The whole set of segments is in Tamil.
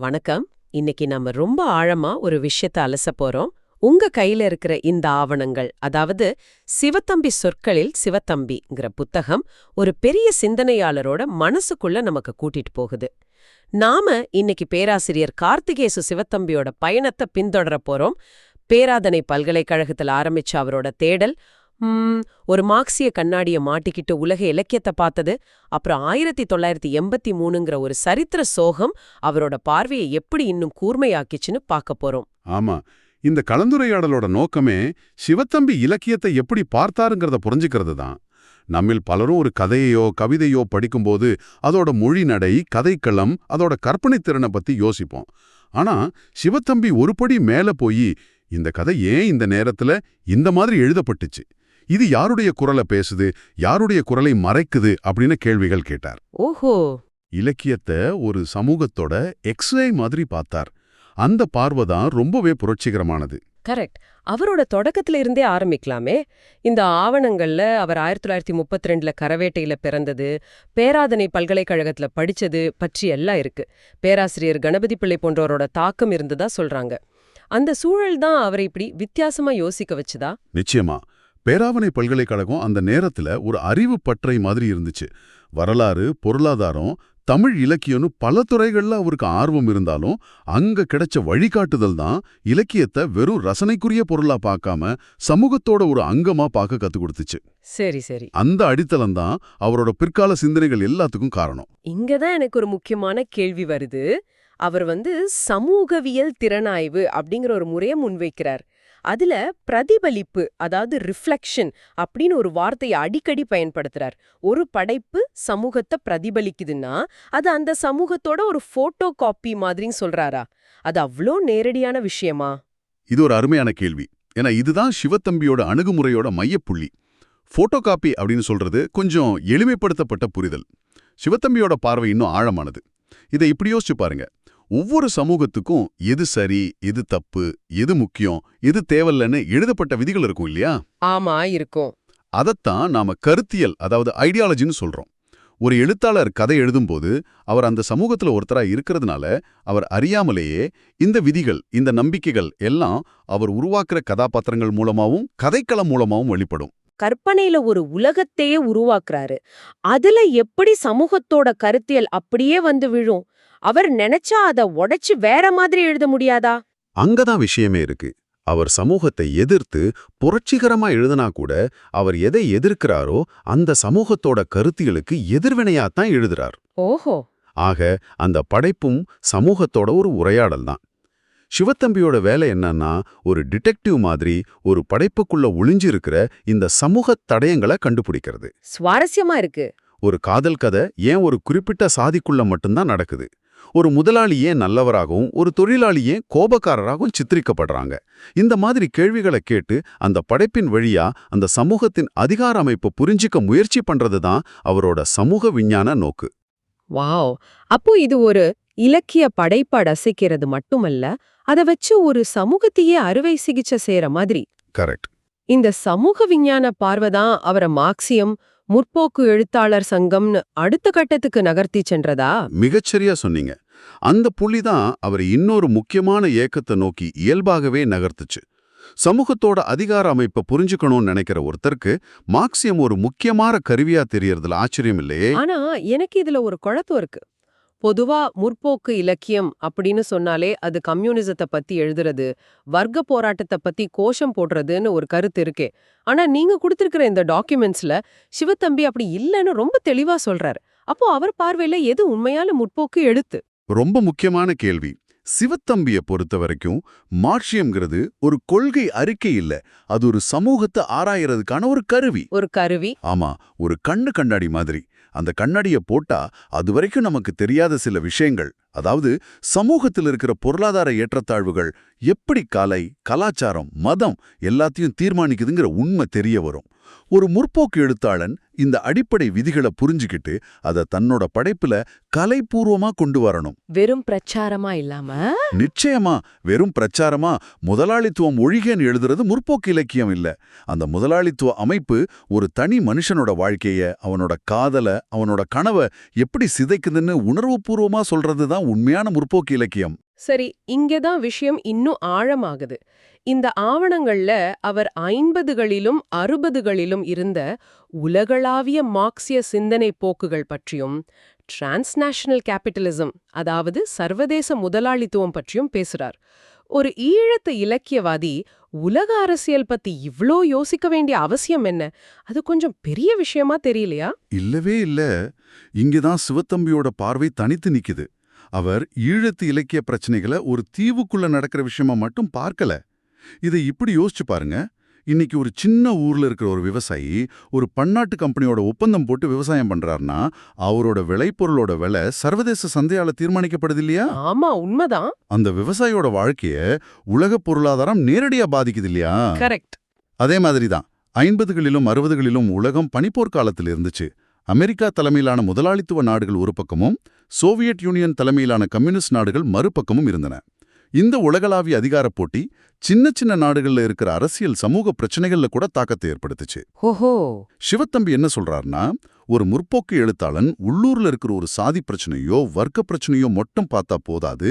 வணக்கம். இன்னைக்கு நம்ம ரொம்ப ஆழமா ஒரு விஷயத்த அலச போறோம். உங்க கையில இருக்கிற இந்த ஆவணங்கள் அதாவது சிவத்தம்பி சொற்களில் சிவத்தம்பிங்கிற புத்தகம் ஒரு பெரிய சிந்தனையாளரோட மனசுக்குள்ள நமக்கு கூட்டிட்டு போகுது. நாம இன்னைக்கு பேராசிரியர் கார்த்திகேசு சிவத்தம்பியோட பயணத்தை பின்தொடர போறோம். பேராதனை பல்கலைக்கழகத்துல ஆரம்பிச்ச அவரோட தேடல் ஒரு மார்க்சிய கண்ணாடிய மாட்டிக்கிட்டு உலக இலக்கியத்தை பார்த்தது அப்புறம் ஆயிரத்தி தொள்ளாயிரத்தி எண்பத்தி மூணுங்கிற ஒரு சரித்திர சோகம் அவரோட பார்வையை எப்படி இன்னும் கூர்மையாக்கிச்சுன்னு பார்க்க போறோம். ஆமா இந்த கலந்துரையாடலோட நோக்கமே சிவத்தம்பி இலக்கியத்தை எப்படி பார்த்தாருங்கிறத புரிஞ்சுக்கிறது தான். நம்மில் பலரும் ஒரு கதையையோ கவிதையோ படிக்கும்போது அதோட மொழி நடை கதைக்களம் அதோட கற்பனைத் திறனை பத்தி யோசிப்போம். ஆனா சிவத்தம்பி ஒரு படி மேல போய் இந்த கதை ஏன் இந்த நேரத்துல இந்த மாதிரி எழுதப்பட்டுச்சு? இது யாருடைய குரலை பேசுது? யாருடைய குரலை மறைக்குது? அப்படின்னு கேள்விகள் கேட்டார். ஓஹோ. இலக்கியத்தை ஒரு சமூகத்தோட எக்ஸ்ரே மாதிரி பார்த்தார். அந்த பார்வை தான் ரொம்பவே புரட்சிகரமானது. கரெக்ட். அவரோட தொடக்கத்துல இருந்தே ஆரம்பிக்கலாமே. இந்த ஆவணங்கள்ல அவர் ஆயிரத்தி தொள்ளாயிரத்தி முப்பத்தி ரெண்டுல கரவேட்டையில பிறந்தது பேராதனை பல்கலைக்கழகத்துல படிச்சது பற்றி எல்லாம் இருக்கு. பேராசிரியர் கணபதி பிள்ளை போன்றவரோட தாக்கம் இருந்ததா சொல்றாங்க. அந்த சூழல் தான் அவரை இப்படி வித்தியாசமா யோசிக்க வச்சுதா? நிச்சயமா. பேராவணை பல்கலைக்கழகம் அந்த நேரத்துல ஒரு அறிவு பற்றை மாதிரி இருந்துச்சு. வரலாறு பொருளாதாரம் தமிழ் இலக்கியம்னு பல துறைகள்ல அவருக்கு ஆர்வம் இருந்தாலும் அங்க கிடைச்ச வழிகாட்டுதல் தான் இலக்கியத்தை வெறும் ரசனைக்குரிய பொருளா பார்க்காம சமூகத்தோட ஒரு அங்கமா பார்க்க கத்து கொடுத்துச்சு. சரி சரி. அந்த அடித்தளம் தான் அவரோட பிற்கால சிந்தனைகள் எல்லாத்துக்கும் காரணம். இங்கதான் எனக்கு ஒரு முக்கியமான கேள்வி வருது. அவர் வந்து சமூகவியல் திறனாய்வு அப்படிங்கிற ஒரு முறையை முன்வைக்கிறார். அதுல பிரதிபலிப்பு அதாவது ரிஃப்ளெக்ஷன் அப்படின்னு ஒரு வார்த்தையை அடிக்கடி பயன்படுத்துறார். ஒரு படைப்பு சமூகத்தை பிரதிபலிக்குதுன்னா அது அந்த சமூகத்தோட ஒரு போட்டோ காப்பி மாதிரின்னு சொல்றாரா? அது அவ்ளோ நேரடியான விஷயமா? இது ஒரு அருமையான கேள்வி. ஏன்னா இதுதான் சிவத்தம்பியோட அணுகுமுறையோட மையப்புள்ளி. போட்டோ காப்பி அப்படின்னு சொல்றது கொஞ்சம் எளிமைப்படுத்தப்பட்ட புரிதல். சிவத்தம்பியோட பார்வை இன்னும் ஆழமானது. இதை இப்படி யோசிச்சு பாருங்க. ஒவ்வொரு சமூகத்துக்கும் எது சரி எது தப்பு எது முக்கியம் எது தேவையில்லைன்னு எழுதப்பட்ட விதிகள் இருக்கும் இல்லையா? ஆமா இருக்கும். அதைத்தான் நாம கருத்தியல் அதாவது ஐடியாலஜின்னு சொல்றோம். ஒரு எழுத்தாளர் கதை எழுதும்போது அவர் அந்த சமூகத்துல ஒருத்தரா இருக்கிறதுனால அவர் அறியாமலேயே இந்த விதிகள் இந்த நம்பிக்கைகள் எல்லாம் அவர் உருவாக்குற கதாபாத்திரங்கள் மூலமாவும் கதைக்களம் மூலமாவும் வெளிப்படும். கற்பனையில ஒரு உலகத்தையே உருவாக்குறாரு. அதுல எப்படி சமூகத்தோட கருத்தியல் அப்படியே வந்து விழும்? அவர் நினைச்சா அத உடைச்சு வேற மாதிரி எழுத முடியாதா? அங்கதான் விஷயமே இருக்கு. அவர் சமூகத்தை எதிர்த்து புரட்சிகரமா எழுதினா கூட அவர் எதை எதிர்க்கிறாரோ அந்த சமூகத்தோட கருத்தியலுக்கு எதிர்வினையாத்தான் எழுதுறார். ஓஹோ. ஆக அந்த படைப்பும் சமூகத்தோட ஒரு உரையாடல் தான். சிவத்தம்பியோட வேலை என்னன்னா ஒரு டிடெக்டிவ் மாதிரி ஒரு படைப்புக்குள்ள ஒளிஞ்சிருக்கிற இந்த சமூக தடயங்களை கண்டுபிடிக்கிறது. சுவாரஸ்யமா இருக்கு. ஒரு காதல் கதை ஏன் ஒரு குறிப்பிட்ட சாதிக்குள்ள மட்டும்தான் நடக்குது? ஒரு முதலாளி ஏன் நல்லவராகவும் ஒரு தொழிலாளி ஏன் கோபக்காரராகவும் சித்தரிக்கப்படுறாங்க? இந்த மாதிரி கேள்விகளை கேட்டு அந்த படைப்பின் வழியா அந்த சமூகத்தின் அதிகார அமைப்பை புரிஞ்சிக்க முயற்சி பண்றது தான் அவரோட சமூக விஞ்ஞான நோக்கு. வாவ்! அப்போ இது ஒரு இலக்கிய படைப்ப ரசிக்கிறது மட்டுமல்ல அத வச்சு ஒரு சமூகத்தையே அறுவை சிகிச்சை செய்யற மாதிரி. கரெக்ட். இந்த சமூக விஞ்ஞான பார்வைதான் அவரை மார்க்சியம் முற்போக்கு எழுத்தாளர் சங்கம்னு அடுத்த கட்டத்துக்கு நகர்த்தி சென்றதா? மிகச்சரியா சொன்னீங்க. அந்த புள்ளி தான் அவர் இன்னொரு முக்கியமான ஏக்கத்தை நோக்கி இயல்பாகவே நகர்த்துச்சு. சமூகத்தோட அதிகார அமைப்பை புரிஞ்சுக்கணும்னு நினைக்கிற ஒருத்தருக்கு மார்க்சியம் ஒரு முக்கியமான கருவியா தெரியறதுல ஆச்சரியம் இல்லையே ஆனா எனக்கு இதுல ஒரு குழப்பம் இருக்கு. பொதுவா முற்போக்கு இலக்கியம் அப்படின்னு சொன்னாலே அது கம்யூனிசத்தை பத்தி எழுதுறது வர்க்க போராட்டத்தை பத்தி கோஷம் போடுறதுன்னு ஒரு கருத்து இருக்கே. ஆனா நீங்க கொடுத்திருக்கிற இந்த டாக்குமெண்ட்ஸ்ல சிவத்தம்பி அப்படி இல்லைன்னு ரொம்ப தெளிவா சொல்றாரு. அப்போ அவர் பார்வையில எது உண்மையான முற்போக்கு எழுத்து? ரொம்ப முக்கியமான கேள்வி. சிவத்தம்பிய பொறுத்த வரைக்கும் மார்க்சியம்ங்கிறது ஒரு கொள்கை அறிக்கை இல்ல. அது ஒரு சமூகத்தை ஆராயறதுக்கான ஒரு கருவி. ஒரு கருவி. ஆமா ஒரு கண்ணு கண்ணாடி மாதிரி. அந்த கண்ணாடிய போட்டா அது வரைக்கும் நமக்கு தெரியாத சில விஷயங்கள். அதாவது சமூகத்தில் இருக்கிற பொருளாதார ஏற்றத்தாழ்வுகள் எப்படி கலை கலாச்சாரம் மதம் எல்லாத்தையும் தீர்மானிக்குதுங்கிற உண்மை தெரிய வரும். ஒரு முற்போக்கு எழுத்தாளன் இந்த அடிப்படை விதிகளை புரிஞ்சுக்கிட்டு அத தன்னோட படைப்புல கலைபூர்வமா கொண்டு வரணும். வெறும் பிரச்சாரமா இல்லாம? நிச்சயமா வெறும் பிரச்சாரமா முதலாளித்துவம் ஒழிகன்னு எழுதுறது முற்போக்கு இலக்கியம் இல்ல. அந்த முதலாளித்துவ அமைப்பு ஒரு தனி மனுஷனோட வாழ்க்கைய அவனோட காதல அவனோட கனவை எப்படி சிதைக்குதுன்னு உணர்வுபூர்வமா சொல்றது தான் உண்மையான முற்போக்கு இலக்கியம். சரி இங்கதான் விஷயம் இன்னும் ஆழமாகுது. இந்த ஆவணங்கள்ல அவர் ஐம்பதுகளிலும் அறுபதுகளிலும் இருந்த உலகளாவிய மார்க்சிய சிந்தனை போக்குகள் பற்றியும் டிரான்ஸ்நேஷனல் கேபிட்டலிசம் அதாவது சர்வதேச முதலாளித்துவம் பற்றியும் பேசுறார். ஒரு ஈழத்து இலக்கியவாதி உலக அரசியல் பத்தி இவ்ளோ யோசிக்க வேண்டிய அவசியம் என்ன? அது கொஞ்சம் பெரிய விஷயமா தெரியலையா? இல்லவே இல்ல. இங்கதான் சிவத்தம்பியோட பார்வை தனித்து நிக்குது. அவர் ஈழத்து இலக்கிய பிரச்சனைகளை ஒரு தீவுக்குள்ள நடக்கிற விஷயமா மட்டும் பார்க்கல. இதை இப்படி யோசிச்சு பாருங்க. இன்னைக்கு ஒரு சின்ன ஊர்ல இருக்கிற ஒரு விவசாயி ஒரு பன்னாட்டு கம்பெனியோட ஒப்பந்தம் போட்டு விவசாயம் பண்றாருன்னா அவரோட விளைபொருளோட விலை சர்வதேச சந்தையால தீர்மானிக்கப்படுது இல்லையா? ஆமா உண்மைதான். அந்த விவசாயியோட வாழ்க்கைய உலக பொருளாதாரம் நேரடியா பாதிக்குது இல்லையா? கரெக்ட். அதே மாதிரி தான் ஐம்பதுகளிலும் அறுபதுகளிலும் உலகம் பனிப்போர் காலத்தில் இருந்துச்சு. அமெரிக்கா தலைமையிலான முதலாளித்துவ நாடுகள் ஒரு பக்கமும் சோவியத் யூனியன் தலைமையிலான கம்யூனிஸ்ட் நாடுகள் மறுபக்கமும் இருந்தன. இந்த உலகளாவிய அதிகாரப் போட்டி சின்ன சின்ன நாடுகள்ல இருக்கிற அரசியல் சமூக பிரச்சனைகள்ல கூட தாக்கத்தை ஏற்படுத்துச்சு. ஓஹோ. சிவத்தம்பி என்ன சொல்றாருன்னா ஒரு முற்போக்கு எழுத்தாளன் உள்ளூர்ல இருக்கிற ஒரு சாதி பிரச்சனையோ வர்க்க பிரச்சனையோ மட்டும் பார்த்தா போதாது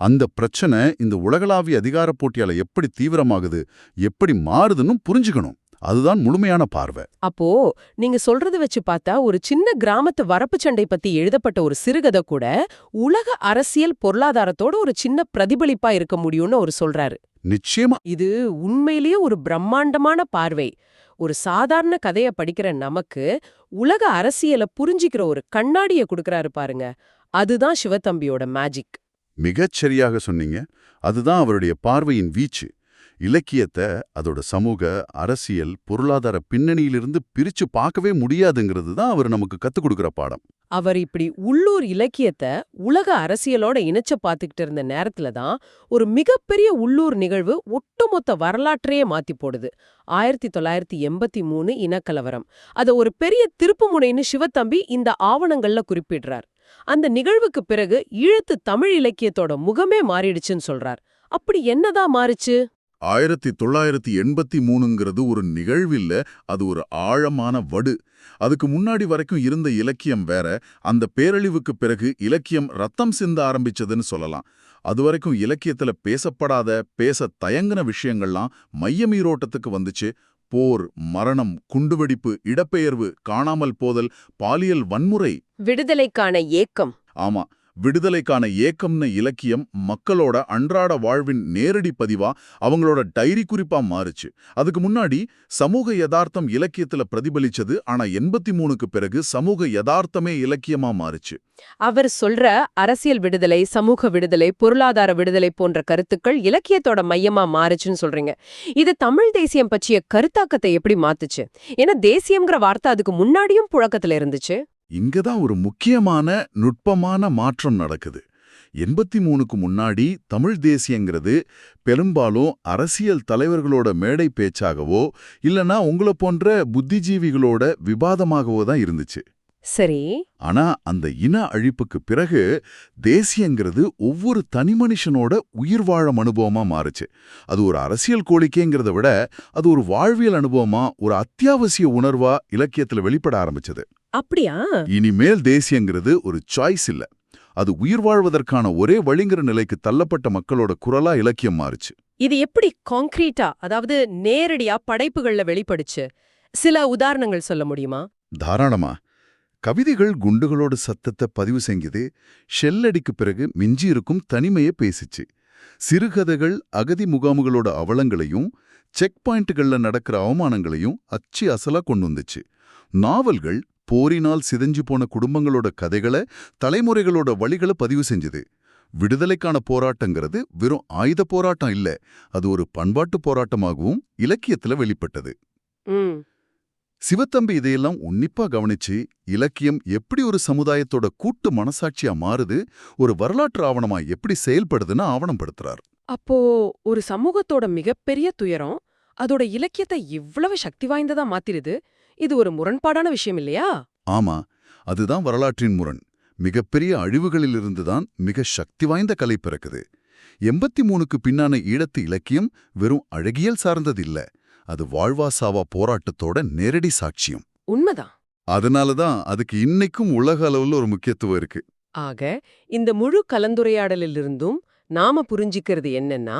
அந்த பிரச்சனை இந்த உலகளாவிய அதிகாரப் போட்டியால எப்படி தீவிரமாகுது எப்படி மாறுதுன்னு புரிஞ்சுக்கணும். அதுதான் முழுமையான பார்வை. அப்போ நீங்க சொல்றத வச்சு பார்த்தா ஒரு சின்ன கிராமத்து வரப்பு சண்டை பத்தி எழுதப்பட்ட ஒரு சிறுகதை கூட உலக அரசியல் பொருளாதாரத்தோட ஒரு சின்ன பிரதிபலிப்பா இருக்க முடியும்னு அவர் சொல்றாரு. நிச்சயமா. இது உண்மையிலேயே ஒரு பிரம்மாண்டமான பார்வை. ஒரு சாதாரண கதைய படிக்கிற நமக்கு உலக அரசியல புரிஞ்சிக்கிற ஒரு கண்ணாடிய கொடுக்கறாரு பாருங்க. அதுதான் சிவத்தம்பியோட மேஜிக் மிகச் சரியாக சொன்னீங்க. அதுதான் அவருடைய பார்வையின் வீச்சு. இலக்கியத்தை அதோட சமூக அரசியல் பொருளாதார பின்னணியிலிருந்து பிரிச்சு பார்க்கவே முடியாதுங்கிறது தான் அவர் நமக்கு கத்துக் கொடுக்குற பாடம். அவர் இப்படி உள்ளூர் இலக்கியத்தை உலக அரசியலோட இணைச்ச பார்த்துக்கிட்டு இருந்த நேரத்துல தான் ஒரு மிகப்பெரிய உள்ளூர் நிகழ்வு ஒட்டுமொத்த வரலாற்றையே மாத்தி போடுது. ஆயிரத்தி தொள்ளாயிரத்தி எண்பத்தி மூணு இனக்கலவரம். அத ஒரு பெரிய திருப்புமுனைன்னு சிவத்தம்பி இந்த ஆவணங்கள்ல குறிப்பிடுறார். அந்த நிகழ்வுக்கு பிறகு ஈழத்து தமிழ் இலக்கியத்தோட முகமே மாறிடுச்சுன்னு சொல்றார். அப்படி என்னதான் மாறுச்சு? ஆயிரத்தி தொள்ளாயிரத்தி எண்பத்தி மூணுங்கிறது ஒரு நிகழ்வில்ல அது ஒரு ஆழமான வடு. அதுக்கு முன்னாடி வரைக்கும் இருந்த இலக்கியம் வேற அந்த பேரழிவுக்கு பிறகு இலக்கியம் ரத்தம் சிந்த ஆரம்பிச்சதுன்னு சொல்லலாம். அது வரைக்கும் இலக்கியத்துல பேசப்படாத பேச தயங்கின விஷயங்கள்லாம் மையமீரோட்டத்துக்கு வந்துச்சு. போர் மரணம் குண்டுவெடிப்பு இடப்பெயர்வு காணாமல் போதல் பாலியல் வன்முறை. விடுதலைக்கான ஏக்கம். ஆமா. விடுதலைக்கான ஏக்கம்னு இலக்கியம் மக்களோட அன்றாட வாழ்வின் நேரடி பதிவா அவங்களோட டைரி குறிப்பா மாறுச்சு. அதுக்கு முன்னாடி சமூக யதார்த்தம் இலக்கியத்துல பிரதிபலிச்சது ஆனா எண்பத்தி மூணுக்கு பிறகு சமூக யதார்த்தமே இலக்கியமா மாறுச்சு. அவர் சொல்ற அரசியல் விடுதலை சமூக விடுதலை பொருளாதார விடுதலை போன்ற கருத்துக்கள் இலக்கியத்தோட மையமா மாறுச்சுன்னு சொல்றீங்க. இது தமிழ் தேசியம் பற்றிய கருத்தாக்கத்தை எப்படி மாத்துச்சு? ஏன்னா தேசியம்ங்கிற வார்த்தை அதுக்கு முன்னாடியும் புழக்கத்துல இருந்துச்சு. இங்கதான் ஒரு முக்கியமான நுட்பமான மாற்றம் நடக்குது. எண்பத்தி மூணுக்கு முன்னாடி தமிழ் தேசியங்கிறது பெரும்பாலும் அரசியல் தலைவர்களோட மேடை பேச்சாகவோ இல்லனா உங்களை போன்ற புத்திஜீவிகளோட விவாதமாகவோ தான் இருந்துச்சு. சரி. ஆனா அந்த இன அழிப்புக்கு பிறகு தேசியங்கிறது ஒவ்வொரு தனி மனுஷனோட உயிர் வாழும் அனுபவமா மாறுச்சு. அது ஒரு அரசியல் கோரிக்கைங்கிறத விட அது ஒரு வாழ்வியல் அனுபவமா ஒரு அத்தியாவசிய உணர்வா இலக்கியத்துல வெளிப்பட ஆரம்பிச்சது. அப்படியா? இனிமேல் தேசியங்கிறது ஒரு சாய்ஸ் இல்ல. அது உயிர் வாழ்வதற்கான ஒரே வழிங்கிற நிலைக்கு தள்ளப்பட்ட மக்களோட குரலா இலக்கியம் மாறுச்சு. இது எப்படி கான்கிரீட்டா அதாவது நேரடியா படைப்புகள்ல வெளிப்படுச்சு? சில உதாரணங்கள் சொல்ல முடியுமா? தாராளமா. கவிதைகள் குண்டுகளோட சத்தத்தை பதிவு செஞ்சது ஷெல்லடிக்கு பிறகு மிஞ்சி இருக்கும் தனிமையை பேசிச்சு. சிறுகதைகள் அகதி முகாமுகளோட அவலங்களையும் செக் பாயிண்ட்டுகள்ல நடக்கிற அவமானங்களையும் அச்சு அசலா கொண்டு வந்துச்சு. நாவல்கள் போரினால் சிதைஞ்சு போன குடும்பங்களோட கதைகளை தலைமுறைகளோட வழிகளை பதிவு செஞ்சது. விடுதலைக்கான போராட்டங்கிறது வெறும் ஆயுத போராட்டம் இல்ல அது ஒரு பண்பாட்டு போராட்டமாகவும் இலக்கியத்துல வெளிப்பட்டது. சிவத்தம்பி இதையெல்லாம் உன்னிப்பா கவனிச்சு இலக்கியம் எப்படி ஒரு சமுதாயத்தோட கூட்டு மனசாட்சியா மாறுது ஒரு வரலாற்று ஆவணமா எப்படி செயல்படுதுன்னு ஆவணப்படுத்துறார். அப்போ ஒரு சமூகத்தோட மிகப்பெரிய துயரம் அதோட இலக்கியத்தை இவ்வளவு சக்தி வாய்ந்ததா மாத்திருது இது ஒரு முரண்பாடான விஷயம் இல்லையா? ஆமா அதுதான் வரலாற்றின் முரண். மிகப்பெரிய அழிவுகளிலிருந்துதான் மிக சக்தி வாய்ந்த கலை பிறக்குது. எண்பத்தி மூணுக்கு பின்னான ஈழத்து இலக்கியம் வெறும் அழகியல் சார்ந்ததில்ல. அது வாழ்வாசாவா போராட்டத்தோட நேரடி சாட்சியம். உண்மைதான். அதனாலதான் அதுக்கு இன்னைக்கும் உலக அளவுல ஒரு முக்கியத்துவம் இருக்கு. ஆக இந்த முழு கலந்துரையாடலிலிருந்தும் நாம புரிஞ்சிக்கிறது என்னன்னா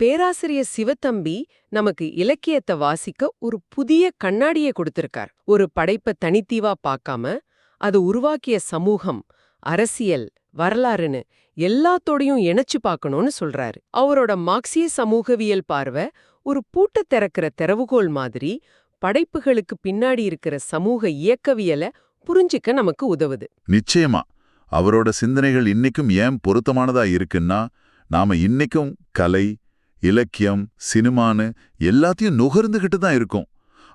பேராசிரியர் சிவத்தம்பி நமக்கு இலக்கியத்தை வாசிக்க ஒரு புதிய கண்ணாடியை கொடுத்திருக்கார். ஒரு படைப்பை தனித்தீவா பார்க்காம அது உருவாக்கிய சமூகம் அரசியல் வரலாறுன்னு எல்லாத்தோடையும் இணைச்சு பார்க்கணும்னு சொல்றாரு. அவரோட மார்க்சிய சமூகவியல் பார்வை ஒரு பூட்ட திறக்கிற திறவுகோல் மாதிரி படைப்புகளுக்கு பின்னாடி இருக்கிற சமூக இயக்கவியலை புரிஞ்சிக்க நமக்கு உதவுது. நிச்சயமா அவரோட சிந்தனைகள் இன்னைக்கும் ஏன் பொருத்தமானதா இருக்குன்னா நாம இன்னைக்கும் கலை இலக்கியம் சினிமான்னு எல்லாத்தையும் நுகர்ந்துகிட்டு தான் இருக்கோம்.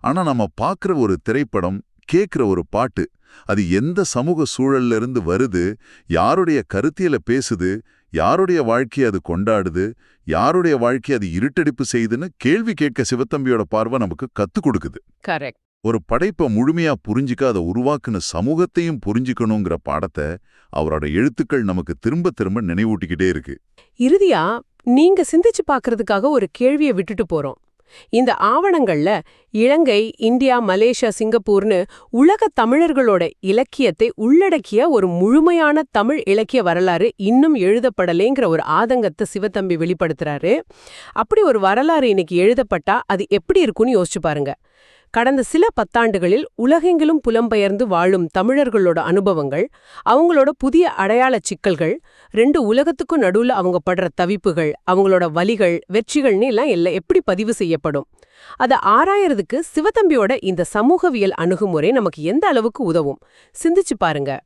ஆனா நம்ம பார்க்குற ஒரு திரைப்படம் கேட்குற ஒரு பாட்டு அது எந்த சமூக சூழல்ல இருந்து வருது யாருடைய கருத்தியல பேசுது யாருடைய வாழ்க்கையை அது கொண்டாடுது யாருடைய வாழ்க்கையை அது இருட்டடிப்பு செய்யுதுன்னு கேள்வி கேட்க சிவத்தம்பியோட பார்வை நமக்கு கத்துக் கொடுக்குது. கரெக்ட். ஒரு படைப்பை முழுமையா புரிஞ்சிக்க அதை உருவாக்குன சமூகத்தையும் புரிஞ்சுக்கணுங்கிற பாடத்தை அவரோட எழுத்துக்கள் நமக்கு திரும்ப திரும்ப நினைவூட்டிக்கிட்டே இருக்கு. இறுதியா நீங்க சிந்திச்சு பார்க்கறதுக்காக ஒரு கேள்வியை விட்டுட்டு போறோம். இந்த ஆவணங்கள்ல இலங்கை இந்தியா மலேசியா சிங்கப்பூர்னு உலக தமிழர்களோட இலக்கியத்தை உள்ளடக்கிய ஒரு முழுமையான தமிழ் இலக்கிய வரலாறு இன்னும் எழுதப்படலேங்கிற ஒரு ஆதங்கத்தை சிவத்தம்பி வெளிப்படுத்துறாரு. அப்படி ஒரு வரலாறு இன்னைக்கு எழுதப்பட்டா அது எப்படி இருக்கும்னு யோசிச்சு பாருங்க. கடந்த சில பத்தாண்டுகளில் உலகெங்கிலும் புலம்பெயர்ந்து வாழும் தமிழர்களோட அனுபவங்கள் அவங்களோட புதிய அடையாள சிக்கல்கள் ரெண்டு உலகத்துக்கும் நடுவுல அவங்க படுற தவிப்புகள் அவங்களோட வலிகள் வெற்றிகள்னு எல்லாம் எல்லாம் எப்படி பதிவு செய்யப்படும்? அதை ஆராயறதுக்கு சிவத்தம்பியோட இந்த சமூகவியல் அணுகுமுறை நமக்கு எந்த அளவுக்கு உதவும்? சிந்திச்சு பாருங்க.